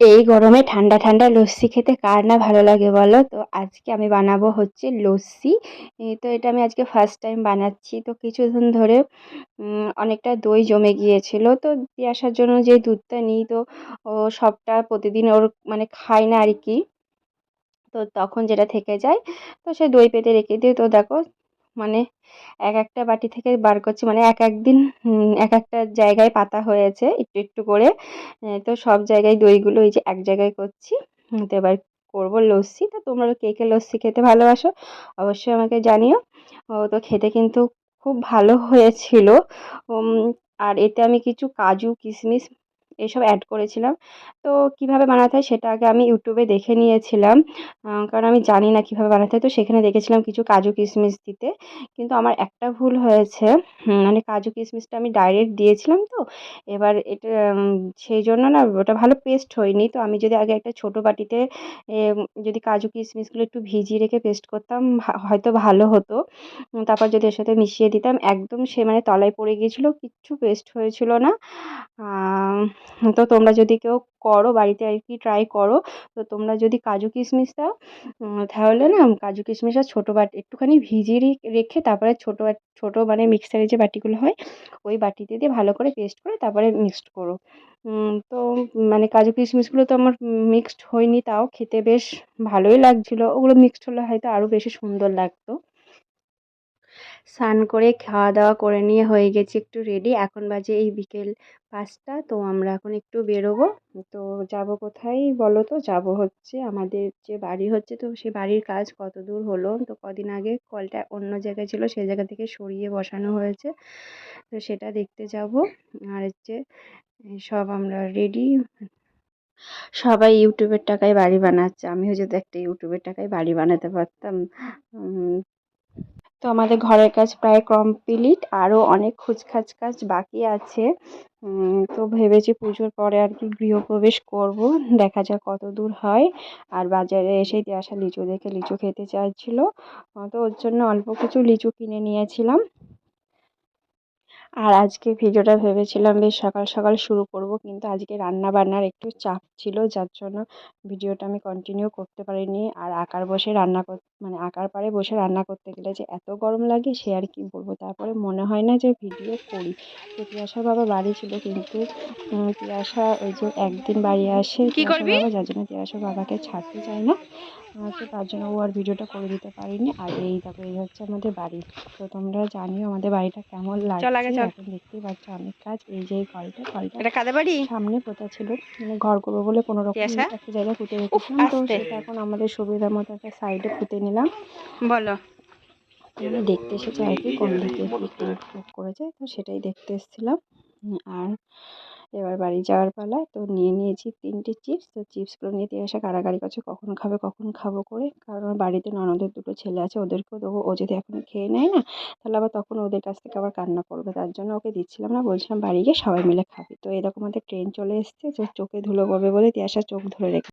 এই গরমে ঠান্ডা ঠান্ডা লস্যি খেতে কার না ভালো লাগে বলো? তো আজকে আমি বানাবো হচ্ছে লস্যি। তো এটা আমি আজকে ফার্স্ট টাইম বানাচ্ছি। তো কিছুদিন ধরে অনেকটা দই জমে গিয়েছিল। তো দিয়ে আসার জন্য যে দুধটা নিই, তো ও সবটা প্রতিদিন ওর মানে খায় না আর কি। তো তখন যেটা থেকে যায়, তো সে দই পেতে রেখে দিই। তো দেখো মানে এক একটা বাটি থেকে বার করছি মানে এক এক দিন এক একটা জায়গায় পাতা হয়েছে একটু একটু করে। তো সব জায়গায় দইগুলো এই যে এক জায়গায় করছি। তো এবার করব লস্যি। তো তোমরা কে কে লস্যি খেতে ভালোবাসো অবশ্যই আমাকে জানিও। ও, তো খেতে কিন্তু খুব ভালো হয়েছিল। আর এতে আমি কিছু কাজু, কিশমিশ এসব অ্যাড করেছিলাম। তো কীভাবে বানাতে হয় সেটা আগে আমি ইউটিউবে দেখে নিয়েছিলাম। কারণ আমি জানি না কীভাবে বানাতে হয়। তো সেখানে দেখেছিলাম কিছু কাজু কিশমিশ দিতে। কিন্তু আমার একটা ভুল হয়েছে। মানে কাজু কিশমিশটা আমি ডাইরেক্ট দিয়েছিলাম তো। এবার এটা সেই জন্য না ওটা ভালো পেস্ট হয়নি। তো আমি যদি আগে একটা ছোটো বাটিতে যদি কাজু কিশমিশগুলো একটু ভিজিয়ে রেখে পেস্ট করতাম হয়তো ভালো হতো। তারপর যদি এর সাথে মিশিয়ে দিতাম, একদম সে মানে তলায় পড়ে গিয়েছিল, কিচ্ছু পেস্ট হয়েছিল না। তো তোমরা যদি কেউ করো, বাড়িতে আর কি ট্রাই করো, তো তোমরা যদি কাজু কিশমিশ দাও তাহলে না কাজু কিশমিশটা ছোটো বাটি, একটুখানি ভিজিয়ে রেখে তারপরে ছোটো ছোটো মানে মিক্সারের যে বাটিগুলো হয়, ওই বাটিতে দিয়ে ভালো করে পেস্ট করে তারপরে মিক্সড করো। তো মানে কাজু কিশমিশগুলো তো আমার মিক্সড হয়নি, তাও খেতে বেশ ভালোই লাগছিল। ওগুলো মিক্সড হলে হয়তো আরও বেশি সুন্দর লাগতো। স্নান করে খাওয়া দাওয়া করে নিয়ে হয়ে গেছি একটু রেডি এখন বাজে এই বিকেল পাঁচটা, তো আমরা এখন একটু বেরোবো। তো যাব কোথায় বলো তো? যাব হচ্ছে আমাদের যে বাড়ি হচ্ছে, তো সে বাড়ির কাজ কত দূর হলো? তো কদিন আগে কলটা অন্য জায়গায় ছিল সেই জায়গা থেকে সরিয়ে বসানো হয়েছে। তো সেটা দেখতে যাব। আর হচ্ছে সব আমরা রেডি সবাই ইউটিউবের টাকায় বাড়ি বানাচ্ছে। আমিও যদি একটা ইউটিউবের টাকায় বাড়ি বানাতে পারতাম। তো আমাদের ঘরের কাজ প্রায় কমপ্লিট আরও অনেক খুচখাচ কাজ বাকি আছে। তো ভেবেছি পুজোর পরে আর কি গৃহপ্রবেশ করব, দেখা যাক কত দূর হয়। আর বাজারে এসে দিয়ে আসা লিচু দেখে লিচু খেতে চাইছিল। তো ওর জন্য অল্প কিছু লিচু কিনে নিয়েছিলাম। আর আজকে ভিডিওটা ভেবেছিলাম বেশ সকাল সকাল শুরু করব। কিন্তু আজকে রান্না বান্নার একটু চাপ ছিল যার জন্য ভিডিওটা আমি কন্টিনিউ করতে পারিনি। আর আঁকার বসে রান্না কর মানে আঁকার পাড়ে বসে রান্না করতে গেলে যে এত গরম লাগে সে আর কি বলব? তারপরে মনে হয় না যে ভিডিও করি। তো তিয়াশার বাবা বাড়ি ছিল কিন্তু তিয়াশা ওই যে একদিন বাড়ি আসে বাবা যার জন্য তিয়াশার বাবাকে ছাড়তে চায় না। তো তার জন্য ও আর ভিডিওটা করে দিতে পারিনি। আর এই দেখো এই হচ্ছে আমাদের বাড়ি। তো তোমরা জানিও আমাদের বাড়িটা কেমন লাগছে। এখন দেখতেই পাচ্ছ অনেক কাজ। এই যে কলটা কলটা এটা কাদের বাড়ি? সামনে পোতা ছিল? মানে ঘর করব বলে কোনো রকম তিয়াশা? একটা জায়গায় পুঁতে রেখেছিলাম তো সেটা এখন আমাদের সুবিধা মতো একটা সাইডে পুঁতে নিলাম। বলো। দেখতে এসেছে আর কি কোন দিকে করেছে তো সেটাই দেখতে এসেছিলাম। আর এবার বাড়ি যাওয়ার পালা তো নিয়ে নিয়েছি তিনটে চিপস। তো চিপসগুলো নিয়ে দিয়ে এসে কাড়াকাড়ি করছে কখন খাবে, কখন খাব করে? কারণ বাড়িতে ননদের দুটো ছেলে আছে, ওদেরকেও দেবো। ও যদি এখন খেয়ে নেয় না, তাহলে আবার তখন ওদের কাছ থেকে আবার কান্না করবে। তার জন্য ওকে দিচ্ছিলাম না, বলছিলাম, বাড়ি গিয়ে সবাই মিলে খাবি। তো এরকম আমাদের ট্রেন চলে এসছে চোখে ধুলো পড়বে বলে তিয়াসা চোখ ধরে রেখে